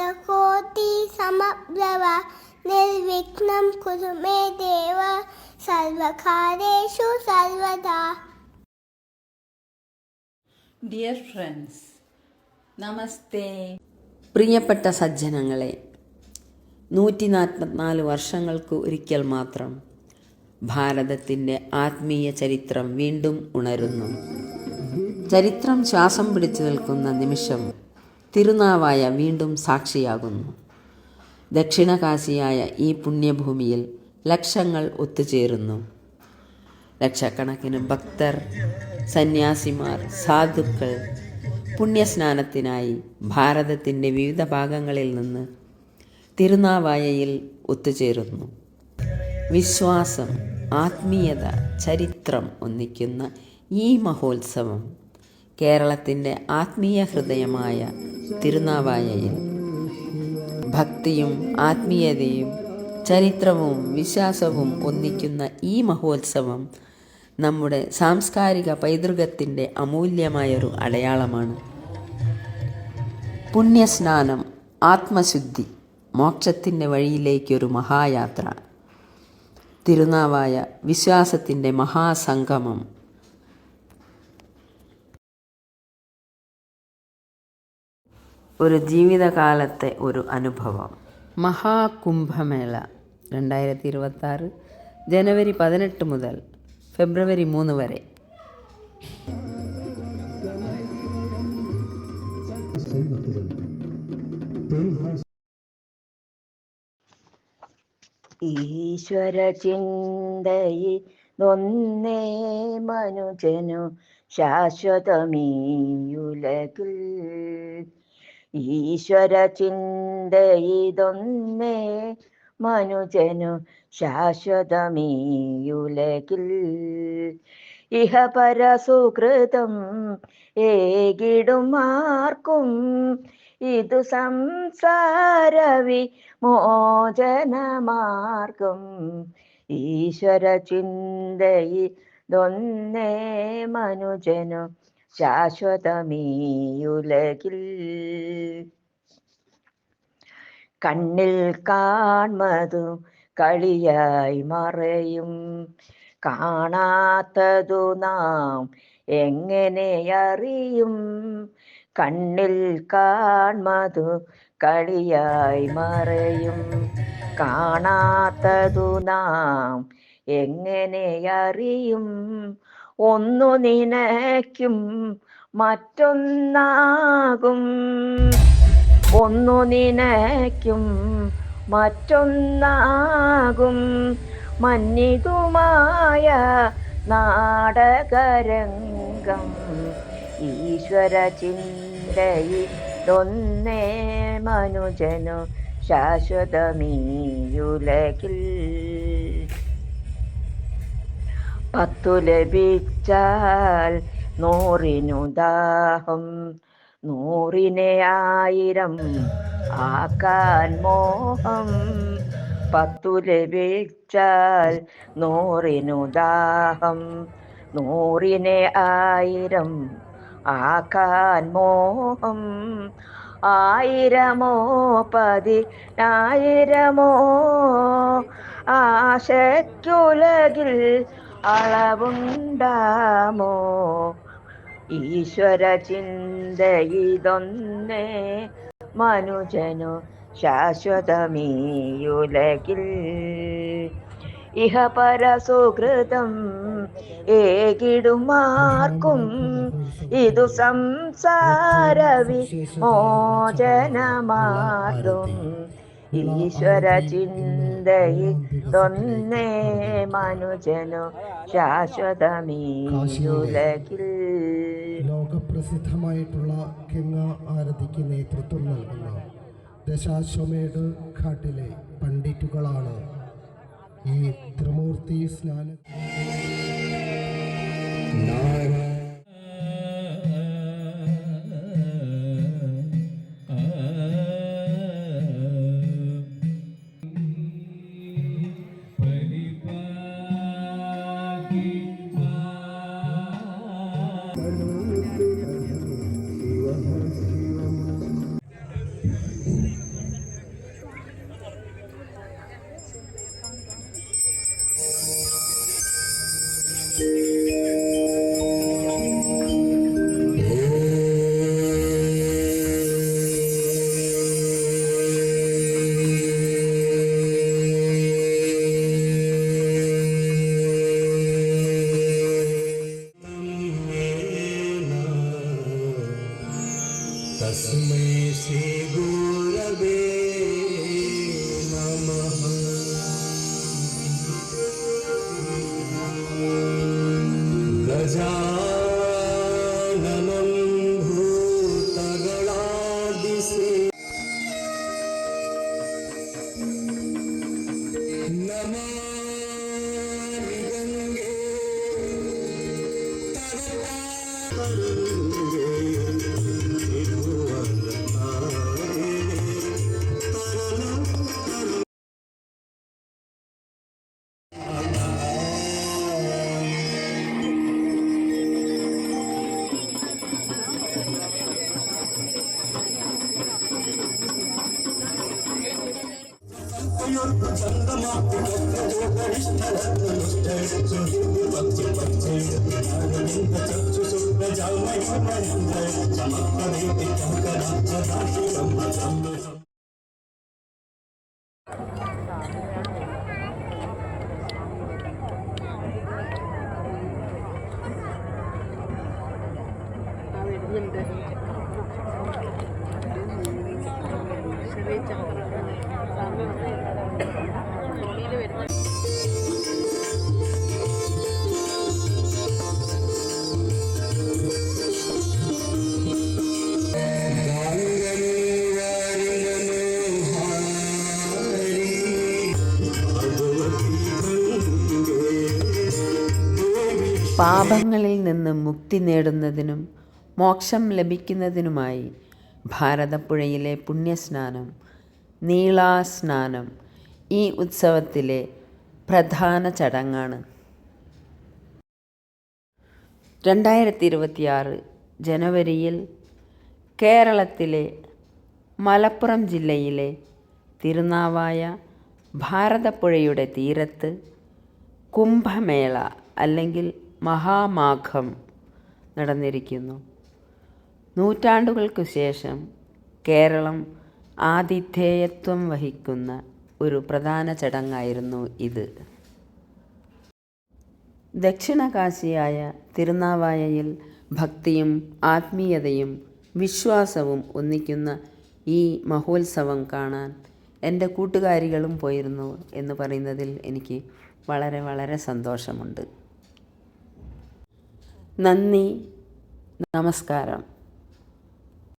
അനന്തകോടി സമപ്രഭ നിർവിഘ്നം കുരുമേ ദേവ സർവകാര്യേഷു സർവദാ dear friends നമസ്തേ പ്രിയപ്പെട്ട സജ്ജനങ്ങളെ നൂറ്റി നാൽപ്പത്തിനാല് വർഷങ്ങൾക്ക് ഒരിക്കൽ മാത്രം ഭാരതത്തിന്റെ ആത്മീയ ചരിത്രം വീണ്ടും ഉണരുന്നു. ചരിത്രം ശ്വാസം പിടിച്ചു നിൽക്കുന്ന നിമിഷം തിരുനാവായ വീണ്ടും സാക്ഷിയാകുന്നു. ദക്ഷിണകാശിയായ ഈ പുണ്യഭൂമിയിൽ ലക്ഷങ്ങൾ ഒത്തുചേരുന്നു. ലക്ഷക്കണക്കിന് ഭക്തർ സന്യാസിമാർ സാധുക്കൾ പുണ്യസ്നാനത്തിനായി ഭാരതത്തിന്റെ വിവിധ ഭാഗങ്ങളിൽ നിന്ന് തിരുനാവായയിൽ ഒത്തുചേരുന്നു. വിശ്വാസം ആത്മീയത ചരിത്രം ഒന്നിക്കുന്ന ഈ മഹോത്സവം കേരളത്തിന്റെ ആത്മീയ ഹൃദയമായ തിരുനാവായയിൽ. ഭക്തിയും ആത്മീയതയും ചരിത്രവും വിശ്വാസവും ഒന്നിക്കുന്ന ഈ മഹോത്സവം നമ്മുടെ സാംസ്കാരിക പൈതൃകത്തിന്റെ അമൂല്യമായൊരു അടയാളമാണ്. പുണ്യസ്നാനം ആത്മശുദ്ധി മോക്ഷത്തിന്റെ വഴിയിലേക്കൊരു മഹായാത്ര. തിരുനാവായ വിശ്വാസത്തിന്റെ മഹാസംഗമം ഒരു ജീവിതകാലത്തെ ഒരു അനുഭവം. മഹാകുംഭമേള രണ്ടായിരത്തി ഇരുപത്തി ജനുവരി പതിനെട്ട് മുതൽ ഫെബ്രുവരി മൂന്ന് വരെ. ഈശ്വര ചിന്തയിതൊന്നേ മനുജനു ശാശ്വതമീയുലകിൽ. ഈശ്വര ചിന്തയിതൊന്നേ മനുജനു ശാശ്വതമീയുലകിൽ. ഇഹ പരസുകൃതം ഏകിടുമാർക്കും ഇതു സംസാരവി മോചനമാർഗം ഈശ്വര ചിന്തയിതൊന്നേ മനുജനു ശാശ്വതമീയുലകിൽ. കണ്ണിൽ കാൺമതു കളിയായി മറയും. കാണാത്തതു നാം എങ്ങനെ അറിയും? കണ്ണിൽ കാൺമതു കളിയായി മറയും. കാണാത്തതു നാം എങ്ങനെ അറിയും? ഒന്നു നിനയ്ക്കും മറ്റൊന്നാകും. ഒന്നു നിനയ്ക്കും മറ്റൊന്നാകും. മന്നിതുമായ നാടകരംഗം ഈശ്വര ചിന്തയിലൊന്നേ മനുജനു ശാശ്വതമീയുലകിൽ. പത്തു ലഭിച്ചാൽ നൂറിനു ദാഹം. നൂറിനെ ആയിരം ആക്കാൻ മോഹം. പത്തു ലഭിച്ചാൽ നൂറിനു ദാഹം. നൂറിനെ ആയിരം ആക്കാൻ മോഹം. ആയിരമോ പതിനായിരമോ ആശയ്ക്കുലകിൽ അളവുണ്ടാമോ? ഈശ്വര ചിന്തയിതൊന്നേ മനുജനു ശാശ്വതമീയുലകിൽ. ഇഹ പരസുഹൃതം ഏകിടുമാർക്കും ഇതു സംസാരവി മോചനമാർഗം ഈശ്വര ചിന്തയിതൊന്നേ മനുജനു ശാശ്വതമീലകിൽ ലോകപ്രസിദ്ധമായിട്ടുള്ള കിങ്ങ ആരതിക്ക് നേതൃത്വം നൽകുന്ന. ദശാശ്വമേട് ഘാട്ടിലെ പണ്ഡിറ്റുകളാണ് ഈ ത്രിമൂർത്തി സ്നാന तस्मै श्रीगुरवे नमः। गजाननं भूतगणादिसे। नमामि गङ्गे। 있는데. പാപങ്ങളിൽ നിന്ന് മുക്തി നേടുന്നതിനും മോക്ഷം ലഭിക്കുന്നതിനുമായി ഭാരതപ്പുഴയിലെ പുണ്യസ്നാനം നീളാസ്നാനം ഈ ഉത്സവത്തിലെ പ്രധാന ചടങ്ങാണ്. രണ്ടായിരത്തി ഇരുപത്തിയാറ് ജനുവരിയിൽ കേരളത്തിലെ മലപ്പുറം ജില്ലയിലെ തിരുനാവായ ഭാരതപ്പുഴയുടെ തീരത്ത് കുംഭമേള അല്ലെങ്കിൽ മഹാമാഘം നടന്നിരിക്കുന്നു. നൂറ്റാണ്ടുകൾക്ക് ശേഷം കേരളം ആതിഥേയത്വം വഹിക്കുന്ന ഒരു പ്രധാന ചടങ്ങായിരുന്നു ഇത്. ദക്ഷിണകാശിയായ തിരുനാവായയിൽ ഭക്തിയും ആത്മീയതയും വിശ്വാസവും ഒന്നിക്കുന്ന ഈ മഹോത്സവം കാണാൻ എന്റെ കൂട്ടുകാരികളും പോയിരുന്നു എന്ന് പറയുന്നതിൽ എനിക്ക് വളരെ വളരെ സന്തോഷമുണ്ട്. നന്ദി. നമസ്കാരം.